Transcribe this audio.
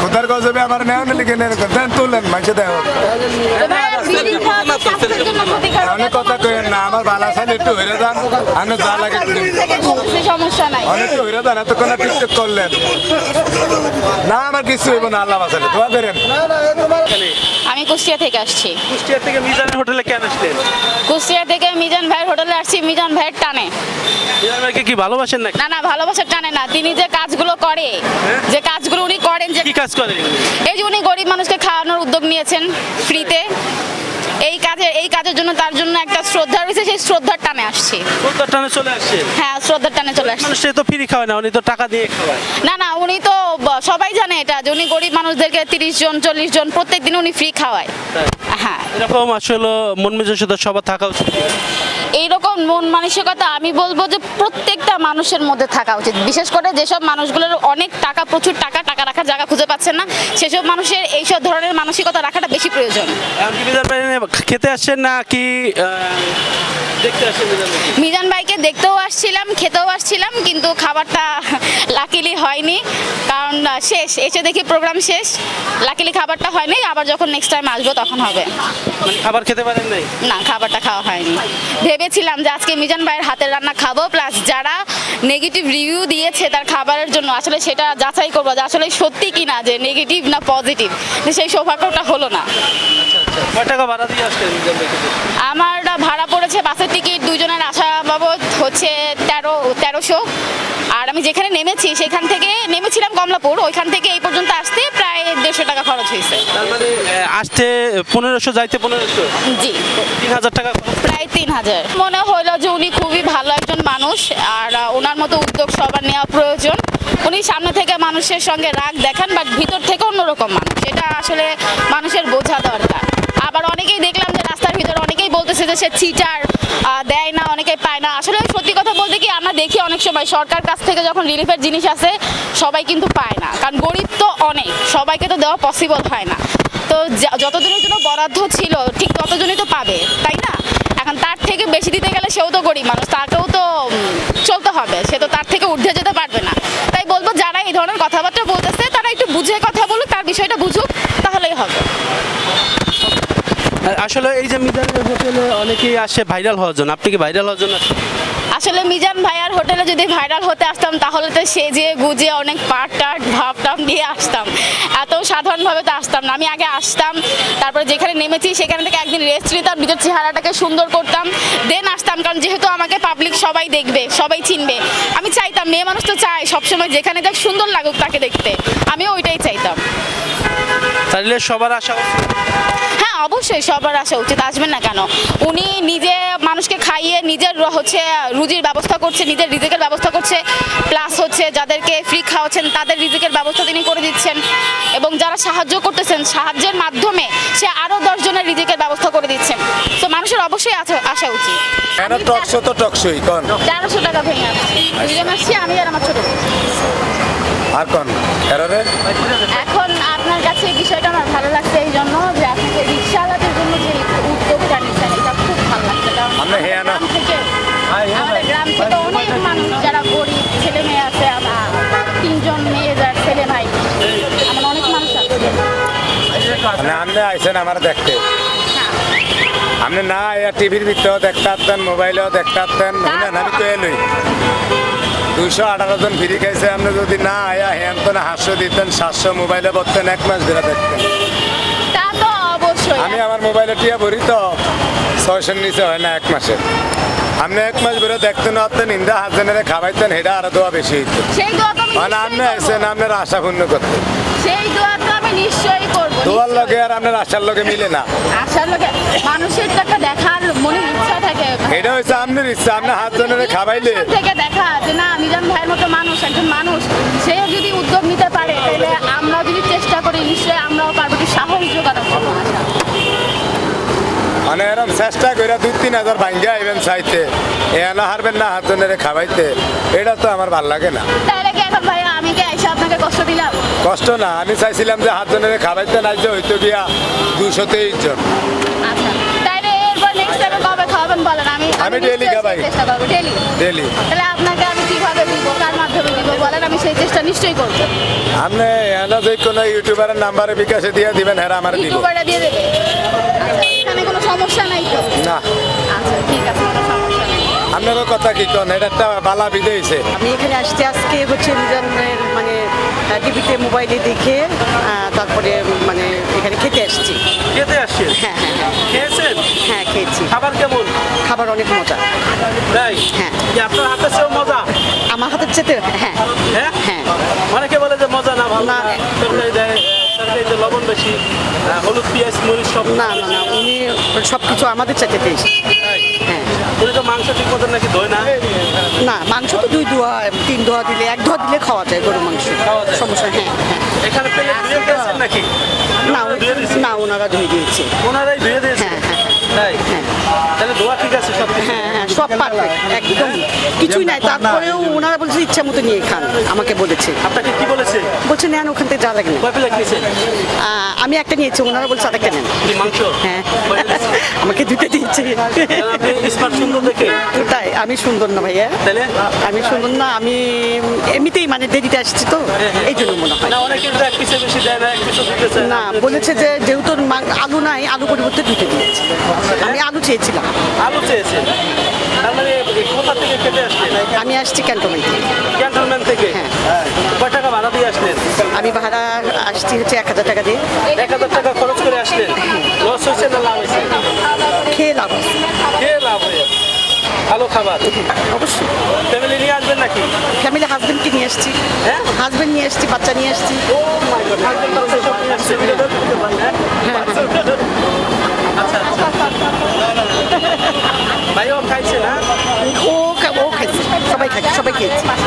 খোদার গজবে আমার নেওয়া লিখে নেন দেন তুলেন মাঝে দেও অনেক কথা কইেন না আমার বালা সাল একটু হইরে যান আমি যা লাগে একটু দিন। সমস্যা নাই অনেক হইরে যান এতক্ষণ টিকটক করলেন না আমার কিছু হইব না আল্লাহ বাসালে দোয়া করেন আমি কুষ্টিয়া থেকে আসছি। কুষ্টিয়া থেকে মিজানের হোটেলে কেন আসলেন? কুষ্টিয়া থেকে মিজান ভাইয়ের হোটেলে আসছি মিজান ভাইয়ের টানে। মিজান ভাইকে কি ভালোবাসেন না না ভালোবাসার টানে না। তিনি যে কাজগুলো করে যে কাজগুলো উনি করেন যে কি কাজ করেন এই যে উনি গরিব মানুষকে খাওয়ানোর উদ্যোগ নিয়েছেন ফ্রিতে এই কাজে এই কাজের জন্য তার জন্য একটা শ্রদ্ধা রয়েছে সেই শ্রদ্ধার টানে আসছি। সত্তর টানে চলে আসছেন হ্যাঁ শ্রদ্ধার টানে চলে আসছি। সে তো ফ্রি খাওয়ায় না উনি তো টাকা দিয়ে খাওয়ায়। না না উনি তো সবাই জানে এটা যে উনি গরিব মানুষদেরকে তিরিশ জন চল্লিশ জন প্রত্যেক দিন উনি ফ্রি খাওয়ায়। হ্যাঁ। এরকম আসলে মন মেজাজতা সবার থাকা উচিত। এইরকম মন মানসিকতা আমি বলব যে প্রত্যেকটা মানুষের মধ্যে থাকা উচিত। বিশেষ করে যেসব মানুষগুলোর অনেক টাকা প্রচুর টাকা টাকা রাখার জায়গা খুঁজে পাচ্ছেন না সেসব মানুষের এইসব ধরনের মানসিকতা রাখাটা বেশি প্রয়োজন। খেতে আসছেন না কি মিজান ভাইকে? দেখতেও আসছিলাম খেতেও আসছিলাম কিন্তু খাবারটা লাকিলি হয়নি কারণ শেষ এসে দেখি প্রোগ্রাম শেষ লাকিলি খাবারটা হয়নি আবার যখন নেক্সট টাইম আসব তখন হবে। মানে খাবার খেতে পারেন না খাবারটা খাওয়া হয়নি। ভেবেছিলাম যে আজকে মিজান ভাইয়ের হাতের রান্না খাব প্লাস যারা নেগেটিভ রিভিউ দিয়েছে তার খাবারের জন্য আসলে সেটা যাচাই করব যে আসলে সত্যি কি না যে নেগেটিভ না পজিটিভ সেই সৌভাগ্যটা হলো না। আমার ভাড়া পড়েছে বাসের টিকিট দুজনের আসা বাবদ হচ্ছে তেরো তেরোশো। আমি যেখানে নেমেছি সেখান থেকে নেমেছিলাম কমলাপুর ওইখান থেকে এই পর্যন্ত আসতে প্রায় দেড়শো টাকা খরচ হয়েছে। তার মানে আসতে পনেরোশো যাইতে পনেরোশো? জি। তিন হাজার টাকা প্রায় তিন হাজার। মনে হলো যে উনি খুবই ভালো একজন মানুষ আর ওনার মতো উদ্যোগ সবার নেওয়া প্রয়োজন। উনি সামনে থেকে মানুষের সঙ্গে রাগ দেখান বাট ভিতর থেকে অন্যরকম মানুষ। এটা আসলে মানুষের বোঝা দরকার আবার অনেকেই দেখলাম যে রাস্তার ভিতরে অনেকেই বলতেছে যে সে চিটার দেয় না অনেকেই পায় না। আসলে সত্যি কথা বলতে কি, আমরা দেখি অনেক সময় সরকার কাছ থেকে যখন রিলিফের জিনিস আসে, সবাই কিন্তু পায় না। কারণ গরিব তো অনেক, সবাইকে তো দেওয়া পসিবল হয় না। তো যতদিনের জন্য বরাদ্দ ছিল, ঠিক ততজনই তো পাবে, তাই না? এখন তার থেকে বেশি দিতে গেলে সেও তো গরিব মানুষ, তাকেও তো চলতে হবে। সে তো তার থেকে ঊর্ধ্বে যেতে পারবে না। তাই বলব, যারা এই ধরনের কথাবার্তা বলতেছে, তারা একটু বুঝে কথা বলুক, তার বিষয়টা বুঝুক তাহলেই হবে আর আসলে এই যে মিজানের হোটেলে অনেকেই আসে ভাইরাল হওয়ার জন্য। আপনি কি ভাইরাল হওয়ার জন্য আসলে মিজান ভাইয়ার হোটেলে যদি ভাইরাল হতে আসতাম তাহলে তো সেজে গুজে অনেক পাট টাট ভাব টাপ দিয়ে আসতাম। এত সাধারণভাবে তো আসতাম না। আমি আগে আসতাম তারপরে যেখানে নেমেছি সেখান থেকে একদিন রেস্ট নিতাম নিজের চেহারাটাকে সুন্দর করতাম দেন আসতাম কারণ যেহেতু আমাকে পাবলিক সবাই দেখবে সবাই চিনবে। আমি চাইতাম মেয়ে মানুষ তো চায় সবসময় যেখানে যাক সুন্দর লাগুক তাকে দেখতে। আমিও ওইটাই চাইতাম। তাহলে সবার আশা অবশ্যই সবার আসা উচিত আসবেন না কেন? উনি নিজে মানুষকে খাইয়ে নিজের হচ্ছে রুজির ব্যবস্থা করছে নিজের রিজিকের ব্যবস্থা করছে প্লাস হচ্ছে যাদেরকে ফ্রি খাওয়াচ্ছেন তাদের রিজিকের ব্যবস্থা তিনি করে দিচ্ছেন। এবং যারা সাহায্য করতেছেন সাহায্যের মাধ্যমে সে আরও দশজনের রিজিকের ব্যবস্থা করে দিচ্ছেন। তো মানুষের অবশ্যই আসা- উচিত। টকশো তো টকশোই তেরোশো টাকা ভেঙে আসছি আমি আর আমার ছোট আর কন? এখন আপনার কাছে এই বিষয়টা আমার ভালো লাগছে এই জন্য যে আপনাকে রিক্সাওয়ালাদের জন্য যে উদ্যোগটা নিচ্ছেন এটা খুব ভালো লাগছে। কারণ। গ্রাম থেকে আমাদের গ্রাম থেকে অনেক মানুষ যারা গরিব ছেলে মেয়ে আছে আমার তিনজন মেয়ে যার ছেলে ভাই আমার অনেক মানুষ আছে। মানে আপনি আইসেন আমার দেখতে। আপনি না টিভির ভিতরেও দেখতে পারতেন মোবাইলেও দেখতে পারতেন আমি তো এলই। দুইশো আঠারো জন ফ্রি খাইছে আপনি যদি না আয়া হ্যান তো না হাস্য দিতেন সাতশো মোবাইলে বলতেন এক মাস ধরে দেখতেন। তা তো অবশ্যই। আমি আমার মোবাইলে টিয়া ভরি তো ছয়শোর নিচে হয় না এক মাসে। আপনি এক মাস ধরে দেখতেন পারতেন ইন্দা হাজারে খাওয়াইতেন হেডা আরও দোয়া বেশি হইতো। মানে আপনি আসেন আইসেন আপনার আশা পূর্ণ করতেন সেই দোয়া আমি নিশ্চয়ই করব দোয়ার লগে আর আপনার আশার লগে মিলে না। আসার লোকে মানুষের তো একটা দেখার মনে ইচ্ছা থাকে। এটা হচ্ছে আপনার ইচ্ছা আপনি হাত জনের খাবাইলে। থেকে দেখা যে না মিজান ভাইয়ের মতো মানুষ একজন মানুষ সে যদি উদ্যোগ নিতে পারে তাহলে আমরা যদি চেষ্টা করি নিশ্চয়ই আমরাও পারব কি সাহস জন্য মানে এরকম চেষ্টা করে দুই তিন হাজার ভাঙ্গা আইবেন চাইতে। এনা হারবেন না হাত জনের খাবাইতে। এটা তো আমার ভালো লাগে না। তাহলে কি এখন ভাইয়া আমি কি এসে আপনাকে কষ্ট দিলাম। কষ্ট না আমি চাইছিলাম যে হাত জনের খাবাইতে নাই যে হইতো গিয়া দুশো তেইশ জন। আচ্ছা তাইলে এরপর নেক্সট টাইমে কবে খাওয়াবেন বলেন আমি চেষ্টা করব ডেলি ডেলি তাহলে আপনাকে আমি কীভাবে দিব কার মাধ্যমে দিব বলেন আমি সেই চেষ্টা নিশ্চয়ই করব। আপনি এনে যে কোনো ইউটিউবারের নাম্বারে বিকাশে দিয়ে দিবেন হ্যাঁ আমার দিব। ইউটিউবাররা দিয়ে দেবে? আচ্ছা এখানে কোনো সমস্যা নাই তো? না। আচ্ছা ঠিক আছে কোনো সমস্যা নেই। আপনারও কথা কি কোন এটা একটা বালা বিদেছে আমি এখানে আসতে আজকে হচ্ছে মানে টিভিতে মোবাইলে দেখে তারপরে মানে এখানে খেতে আসছি। খেতে আসছি হ্যাঁ হ্যাঁ হ্যাঁ। খেয়েছেন? হ্যাঁ খেয়েছি। খাবার কেমন? খাবার অনেক মজা। তাই? হ্যাঁ। আপনার হাতে চেয়েও মজা? আমার হাতের চেতে হ্যাঁ। হ্যাঁ? হ্যাঁ। অনেকে বলে যে মজা না ভালো না। তরকারি দেয় তরকারিতে লবণ বেশি হলুদ পেঁয়াজ মরিচ সব না না না উনি সব কিছু আমাদের চাইতে উনি তো মাংস ঠিক মতো নাকি ধোয় না? না মাংস তো দুই ধোয়া তিন ধোয়া দিলে এক ধোয়া দিলে খাওয়া যায় গরু মাংস। সমস্যা হ্যাঁ হ্যাঁ। এখানে নাকি? না না ওনারা ধুয়ে দিয়েছে। ওনারাই ধুয়ে দিয়েছে হ্যাঁ, হ্যাঁ, তাই? হ্যাঁ। তাহলে ধোয়া ঠিক আছে সব হ্যাঁ হ্যাঁ সব পারফেক্ট একদম। কিছুই নাই তারপরেও ওনারা বলছে ইচ্ছা মতো নিয়ে খান আমাকে বলেছে। আপনাকে কি বলেছে? বলছে নেন ওখান থেকে যা লাগে না আমি একটা নিয়েছি ওনারা বলছে আরেকটা নেন। মাংস? হ্যাঁ? আমাকে দুটো স্মার্ট সুন্দর দেখে? তাই আমি সুন্দর না ভাইয়া। তাহলে? আমি সুন্দর না আমি এমনিতেই মানে দেরিতে আসছি তো এই জন্য মনে হয়। না বলেছে যে যেহেতু আলু নাই আলু পরিবর্তে দুটো দিয়েছে। আমি আলু চেয়েছিলাম। আলু চেয়েছে? মানে আমি আসছি ক্যান্টনমেন্ট থেকে। ক্যান্টনমেন্ট থেকে? হ্যাঁ। কয় টাকা ভাড়া দিয়ে আসলেন? আমি ভাড়া আসছি হচ্ছে এক হাজার টাকা দিয়ে। এক হাজার টাকা খরচ করে আসলেন? লস হয়েছে না লাভ হয়েছে? ভালো খাবার। অবশ্যই। ফ্যামিলি নিয়ে আসবেন নাকি? ফ্যামিলি হাজবেন্ডকে নিয়ে আসছি। হ্যাঁ? হাজবেন্ড নিয়ে আসছি বাচ্চা নিয়ে আসছি। ও মাই গড হাজবেন্ড তো সব নিয়ে আসছে আচ্ছা আচ্ছা। ভাইও খাইছে না? ও ও খাইছে সবাই খাইছে সবাই খেয়েছে।